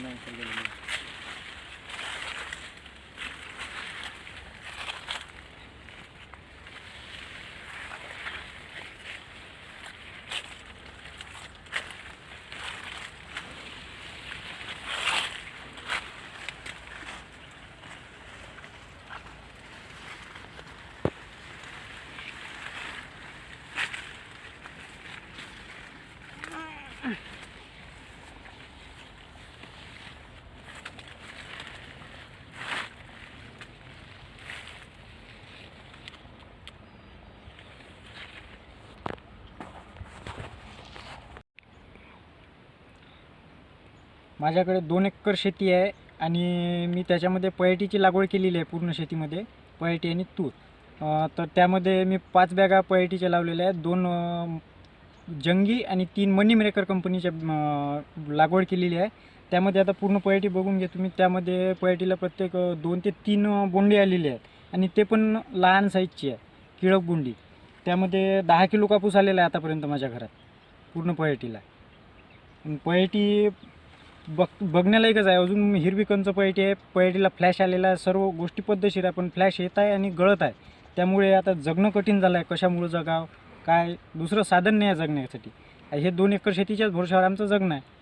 ng paglalagay. माझ्याकडे दोन acre शेती आहे आणि मी त्याच्यामध्ये पयटीची लागवड केलेली आहे पूर्ण शेतीमध्ये पयटी आणि तूर. तर त्यामध्ये मी पाच बॅगा पयटीच्या लावलेल्या आहेत. दोन जंगी आणि तीन मनी मेकर कंपनीच्या लागवड केलेली आहे. त्यामध्ये आता पूर्ण पयटी बघून घेतो तुम्ही. त्यामध्ये पयटीला प्रत्येक दोन ते तीन बोंडी आलेली आहेत आणि ते पण लहान साईजची आहे किळक बोंडी. त्यामध्ये दहा किलो कापूस आलेला आहे आतापर्यंत माझ्या घरात पूर्ण पयटीला. पयटी बघ बघण्यालायकच आहे. अजून हिरवी कंच पयटी आहे. पयटीला फ्लॅश आलेला आहे. सर्व गोष्टी पद्धतशीर आहे पण फ्लॅश येत आहे आणि गळत आहे. त्यामुळे आता जगणं कठीण झालं आहे कशामुळं जगाव? काय? दुसरं साधन नाही आहे जगण्यासाठी. हे दोन एकर शेतीच्याच भरोशावर आमचं जगणं आहे.